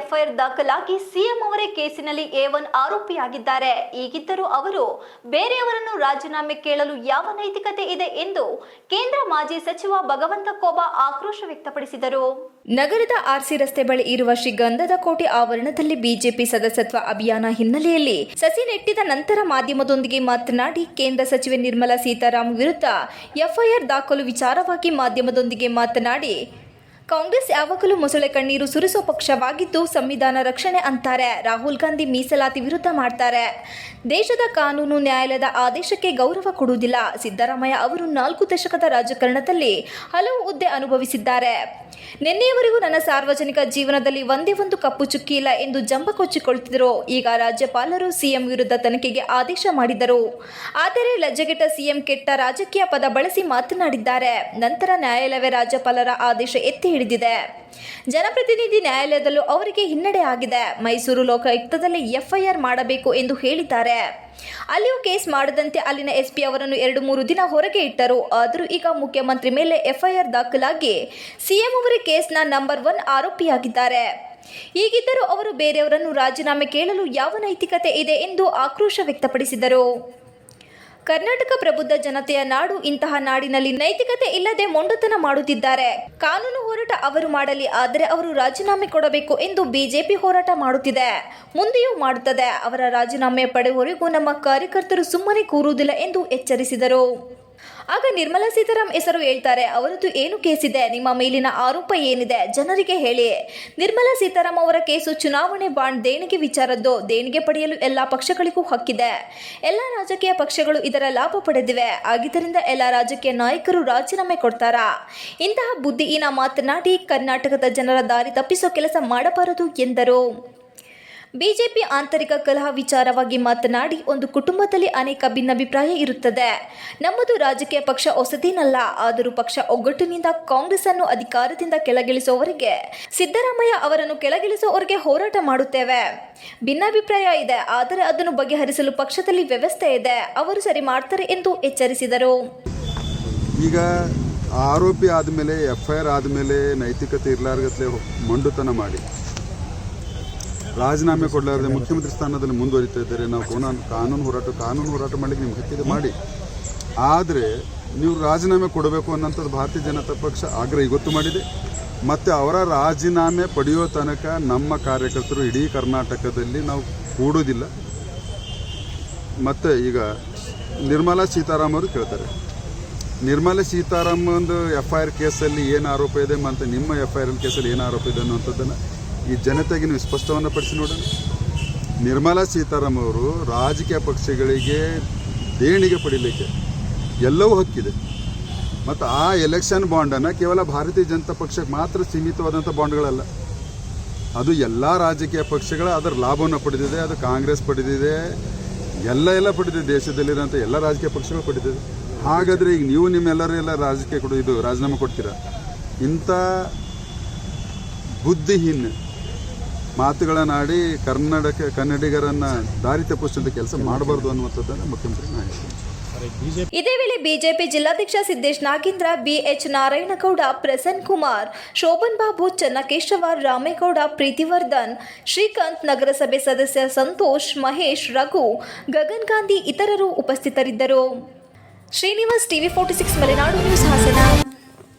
FIR ದಾಖಲಾಗಿ CM ಅವರೇ ಕೇಸಿನಲ್ಲಿ A one ಆರೋಪಿಯಾಗಿದ್ದಾರೆ. ಈಗಿದ್ದರೂ ಅವರು ಬೇರೆಯವರನ್ನು ರಾಜೀನಾಮೆ ಕೇಳಲು ಯಾವ ನೈತಿಕತೆ ಇದೆ ಎಂದು ಕೇಂದ್ರ ಮಾಜಿ ಸಚಿವ ಭಗವಂತ ಕೋಬಾ ಆಕ್ರೋಶ ವ್ಯಕ್ತಪಡಿಸಿದರು. ನಗರದ ಆರ್ಸಿ ರಸ್ತೆ ಬಳಿ ಇರುವ ಶ್ರೀ ಗಂಧದ ಕೋಟೆ ಆವರಣದಲ್ಲಿ ಬಿಜೆಪಿ ಸದಸ್ಯತ್ವ ಅಭಿಯಾನ ಹಿನ್ನೆಲೆಯಲ್ಲಿ ಸಸಿ ನೆಟ್ಟಿದ ನಂತರ ಮಾಧ್ಯಮದೊಂದಿಗೆ ಮಾತನಾಡಿ ಕೇಂದ್ರ ಸಚಿವೆ ನಿರ್ಮಲಾ ಸೀತಾರಾಮ್ ವಿರುದ್ಧ ಎಫ್ಐಆರ್ ದಾಖಲು ವಿಚಾರವಾಗಿ ಮಾಧ್ಯಮದೊಂದಿಗೆ ಮಾತನಾಡಿ ಕಾಂಗ್ರೆಸ್ ಯಾವಾಗಲೂ ಮೊಸಳೆ ಕಣ್ಣೀರು ಸುರಿಸೋ ಪಕ್ಷವಾಗಿದ್ದು ಸಂವಿಧಾನ ರಕ್ಷಣೆ ಅಂತಾರೆ. ರಾಹುಲ್ ಗಾಂಧಿ ಮೀಸಲಾತಿ ವಿರುದ್ಧ ಮಾಡ್ತಾರೆ. ದೇಶದ ಕಾನೂನು ನ್ಯಾಯಾಲಯದ ಆದೇಶಕ್ಕೆ ಗೌರವ ಕೊಡುವುದಿಲ್ಲ. ಸಿದ್ದರಾಮಯ್ಯ ಅವರು ನಾಲ್ಕು ದಶಕದ ರಾಜಕಾರಣದಲ್ಲಿ ಹಲವು ಹುದ್ದೆ ಅನುಭವಿಸಿದ್ದಾರೆ. ನಿನ್ನೆಯವರೆಗೂ ನನ್ನ ಸಾರ್ವಜನಿಕ ಜೀವನದಲ್ಲಿ ಒಂದೇ ಒಂದು ಕಪ್ಪು ಚುಕ್ಕಿ ಇಲ್ಲ ಎಂದು ಜಂಬ ಕೊಚ್ಚಿಕೊಳ್ಳುತ್ತಿದ್ದರು ಈಗ ರಾಜ್ಯಪಾಲರು ಸಿಎಂ ವಿರುದ್ಧ ತನಿಖೆಗೆ ಆದೇಶ ಮಾಡಿದರು ಆದರೆ ಲಜ್ಜೆಗೆಟ್ಟ ಸಿಎಂ ಕೆಟ್ಟ ರಾಜಕೀಯ ಪದ ಬಳಸಿ ಮಾತನಾಡಿದ್ದಾರೆ. ನಂತರ ನ್ಯಾಯಾಲಯವೇ ರಾಜ್ಯಪಾಲರ ಆದೇಶ ಎತ್ತಿ ಹಿಡಿದಿದೆ. ಜನಪ್ರತಿನಿಧಿ ನ್ಯಾಯಾಲಯದಲ್ಲೂ ಅವರಿಗೆ ಹಿನ್ನಡೆ ಆಗಿದೆ. ಮೈಸೂರು ಲೋಕಾಯುಕ್ತದಲ್ಲಿ ಎಫ್ಐಆರ್ ಮಾಡಬೇಕು ಎಂದು ಹೇಳಿದ್ದಾರೆ. ಅಲ್ಲಿಯೂ ಕೇಸ್ ಮಾಡದಂತೆ ಅಲ್ಲಿನ ಎಸ್ಪಿ ಅವರನ್ನು ಎರಡು ಮೂರು ದಿನ ಹೊರಗೆ ಇಟ್ಟರು. ಆದರೂ ಈಗ ಮುಖ್ಯಮಂತ್ರಿ ಮೇಲೆ ಎಫ್ಐಆರ್ ದಾಖಲಾಗಿ ಸಿಎಂ ಅವರೇ ಕೇಸ್ನ ನಂಬರ್ ಒನ್ ಆರೋಪಿಯಾಗಿದ್ದಾರೆ. ಹೀಗಿದ್ದರೂ ಅವರು ಬೇರೆಯವರನ್ನು ರಾಜೀನಾಮೆ ಕೇಳಲು ಯಾವ ನೈತಿಕತೆ ಇದೆ ಎಂದು ಆಕ್ರೋಶ ವ್ಯಕ್ತಪಡಿಸಿದರು. ಕರ್ನಾಟಕ ಪ್ರಬುದ್ಧ ಜನತೆಯ ನಾಡು ಇಂತಹ ನಾಡಿನಲ್ಲಿ ನೈತಿಕತೆ ಇಲ್ಲದೆ ಮೊಂಡತನ ಮಾಡುತ್ತಿದ್ದಾರೆ. ಕಾನೂನು ಹೋರಾಟ ಅವರು ಮಾಡಲಿ, ಆದರೆ ಅವರು ರಾಜೀನಾಮೆ ಕೊಡಬೇಕು ಎಂದು ಬಿಜೆಪಿ ಹೋರಾಟ ಮಾಡುತ್ತಿದೆ. ಮುಂದೆಯೂ ಮಾಡುತ್ತದೆ. ಅವರ ರಾಜೀನಾಮೆ ಪಡೆಯುವವರೆಗೂ ನಮ್ಮ ಕಾರ್ಯಕರ್ತರು ಸುಮ್ಮನೆ ಕೂರುವುದಿಲ್ಲ ಎಂದು ಎಚ್ಚರಿಸಿದರು. ಆಗ ನಿರ್ಮಲಾ ಸೀತಾರಾಮ್ ಹೆಸರು ಹೇಳ್ತಾರೆ. ಅವರದ್ದು ಏನು ಕೇಸಿದೆ ನಿಮ್ಮ ಮೇಲಿನ ಆರೋಪ ಏನಿದೆ? ಜನರಿಗೆ ಹೇಳಿ. ನಿರ್ಮಲಾ ಸೀತಾರಾಮ್ ಅವರ ಕೇಸು ಚುನಾವಣೆ ಬಾಂಡ್ ದೇಣಿಗೆ ವಿಚಾರದ್ದು. ದೇಣಿಗೆ ಪಡೆಯಲು ಎಲ್ಲ ಪಕ್ಷಗಳಿಗೂ ಹಕ್ಕಿದೆ. ಎಲ್ಲ ರಾಜಕೀಯ ಪಕ್ಷಗಳು ಇದರ ಲಾಭ ಪಡೆದಿವೆ. ಆಗಿದ್ದರಿಂದ ಎಲ್ಲ ರಾಜಕೀಯ ನಾಯಕರು ರಾಜೀನಾಮೆ ಕೊಡ್ತಾರಾ? ಇಂತಹ ಬುದ್ಧಿಹೀನ ಮಾತನಾಡಿ ಕರ್ನಾಟಕದ ಜನರ ದಾರಿ ತಪ್ಪಿಸೋ ಕೆಲಸ ಮಾಡಬಾರದು ಎಂದರು. ಬಿಜೆಪಿ ಆಂತರಿಕ ಕಲಹ ವಿಚಾರವಾಗಿ ಮಾತನಾಡಿ ಒಂದು ಕುಟುಂಬದಲ್ಲಿ ಅನೇಕ ಭಿನ್ನಾಭಿಪ್ರಾಯ ಇರುತ್ತದೆ. ನಮ್ಮದು ರಾಜಕೀಯ ಪಕ್ಷ ಹೊಸದೇನಲ್ಲ, ಆದರೂ ಪಕ್ಷ ಒಗ್ಗಟ್ಟಿನಿಂದ ಕಾಂಗ್ರೆಸ್ ಅನ್ನು ಅಧಿಕಾರದಿಂದ ಕೆಳಗಿಳಿಸುವವರಿಗೆ, ಸಿದ್ದರಾಮಯ್ಯ ಅವರನ್ನು ಕೆಳಗಿಳಿಸುವವರಿಗೆ ಹೋರಾಟ ಮಾಡುತ್ತೇವೆ. ಭಿನ್ನಾಭಿಪ್ರಾಯ ಇದೆ, ಆದರೆ ಅದನ್ನು ಬಗೆಹರಿಸಲು ಪಕ್ಷದಲ್ಲಿ ವ್ಯವಸ್ಥೆ ಇದೆ. ಅವರು ಸರಿ ಮಾಡ್ತಾರೆ ಎಂದು ಎಚ್ಚರಿಸಿದರು. ಈಗ ಆರೋಪಿ ಆದಮೇಲೆ ಎಫ್ ಐ ಆರ್ ಆದಮೇಲೆ ನೈತಿಕತೆ ಇರಲಾರ್ಗತ್ಲೆ ಮಂಡುತನ ಮಾಡಿ. ರಾಜೀನಾಮೆ ಕೊಡಲಾರದೆ ಮುಖ್ಯಮಂತ್ರಿ ಸ್ಥಾನದಲ್ಲಿ ಮುಂದುವರಿತಾ ಇದ್ದಾರೆ. ನಾವು ಕಾನೂನು ಕಾನೂನು ಹೋರಾಟ ಕಾನೂನು ಹೋರಾಟ ಮಾಡಲಿಕ್ಕೆ ನಿಮ್ಗೆ ಹಕ್ಕಿದೆ ಮಾಡಿ. ಆದರೆ ನೀವು ರಾಜೀನಾಮೆ ಕೊಡಬೇಕು ಅನ್ನೋಂಥದ್ದು ಭಾರತೀಯ ಜನತಾ ಪಕ್ಷ ಆಗ್ರಹ ಇವತ್ತು ಮಾಡಿದೆ. ಮತ್ತು ಅವರ ರಾಜೀನಾಮೆ ಪಡೆಯೋ ತನಕ ನಮ್ಮ ಕಾರ್ಯಕರ್ತರು ಇಡೀ ಕರ್ನಾಟಕದಲ್ಲಿ ನಾವು ಕೂಡೋದಿಲ್ಲ ಮತ್ತು ಈಗ ನಿರ್ಮಲಾ ಸೀತಾರಾಮ್ ಅವರು ಕೇಳ್ತಾರೆ. ನಿರ್ಮಲಾ ಸೀತಾರಾಮ್ ಒಂದು ಎಫ್ ಐ ಆರ್ ಕೇಸಲ್ಲಿ ಏನು ಆರೋಪ ಇದೆ ಮತ್ತು ನಿಮ್ಮ ಎಫ್ ಐ ಆರ್ ಕೇಸಲ್ಲಿ ಏನು ಆರೋಪ ಇದೆ ಅನ್ನುವಂಥದ್ದನ್ನು ಈ ಜನತೆಗೆ ನೀವು ಸ್ಪಷ್ಟವನ್ನು ಪಡಿಸಿ ನೋಡೋಣ. ನಿರ್ಮಲಾ ಸೀತಾರಾಮ್ ಅವರು ರಾಜಕೀಯ ಪಕ್ಷಗಳಿಗೆ ದೇಣಿಗೆ ಪಡೀಲಿಕ್ಕೆ ಎಲ್ಲವೂ ಹಕ್ಕಿದೆ. ಮತ್ತು ಆ ಎಲೆಕ್ಷನ್ ಬಾಂಡನ್ನು ಕೇವಲ ಭಾರತೀಯ ಜನತಾ ಪಕ್ಷಕ್ಕೆ ಮಾತ್ರ ಸೀಮಿತವಾದಂಥ ಬಾಂಡ್ಗಳಲ್ಲ. ಅದು ಎಲ್ಲ ರಾಜಕೀಯ ಪಕ್ಷಗಳ ಅದರ ಲಾಭವನ್ನು ಪಡೆದಿದೆ, ಅದು ಕಾಂಗ್ರೆಸ್ ಪಡೆದಿದೆ, ಎಲ್ಲ ಎಲ್ಲ ಪಡೆದಿದೆ ದೇಶದಲ್ಲಿರೋಂಥ ಎಲ್ಲ ರಾಜಕೀಯ ಪಕ್ಷಗಳು ಪಡೆದಿದೆ. ಹಾಗಾದರೆ ಈಗ ನೀವು ನಿಮ್ಮೆಲ್ಲರೂ ಎಲ್ಲ ರಾಜಕೀಯ ಕೊಡು, ಇದು ರಾಜೀನಾಮೆ ಕೊಡ್ತೀರಾ? ಇಂಥ ಬುದ್ಧಿಹೀನ ಮಾತುಗಳನ್ನಾಡಿ ಕರ್ನಾಟಕ ಕನ್ನಡಿಗರನ್ನ ದಾರಿ ತಪ್ಪಿಸುವಂಥ ಕೆಲಸ ಮಾಡಬಾರ್ದು ಅನ್ನುವಂಥದ್ದನ್ನು ಮುಖ್ಯಮಂತ್ರಿ ಇದೇ ವೇಳೆ ಬಿಜೆಪಿ ಜಿಲ್ಲಾಧ್ಯಕ್ಷ ಸಿದ್ದೇಶ್ ನಾಗೇಂದ್ರ, ಬಿಎಚ್ ನಾರಾಯಣಗೌಡ ಪ್ರಸನ್ ಕುಮಾರ್, ಶೋಭನ್ ಬಾಬು ಚನ್ನಕೇಶವ ರಾಮೇಗೌಡ, ಪ್ರೀತಿವರ್ಧನ್, ಶ್ರೀಕಾಂತ್ ನಗರಸಭೆ ಸದಸ್ಯ ಸಂತೋಷ್, ಮಹೇಶ್, ರಘು, ಗಗನ್ ಗಾಂಧಿ ಇತರರು ಉಪಸ್ಥಿತರಿದ್ದರು. Srinivas TV forty six, Malenadu news Hassan.